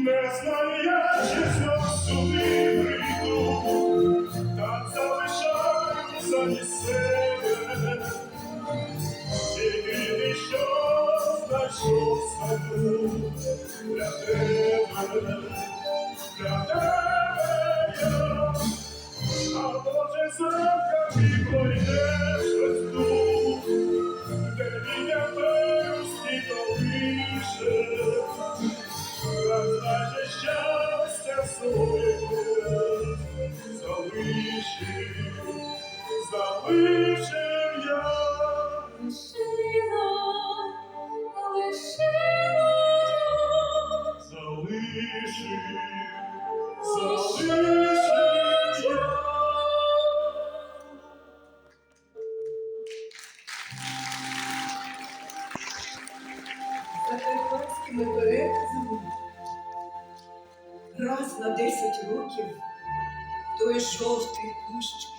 Не знаю я, сюди прийду, та залишаю самі себе. Тільки ти для тебе, для тебе я. А Боже, завжди пройдеш залишив, я. Лишила, лишила, Залишив, залишив. Закарпатськими переказами раз на 10 років dois jovens arbustos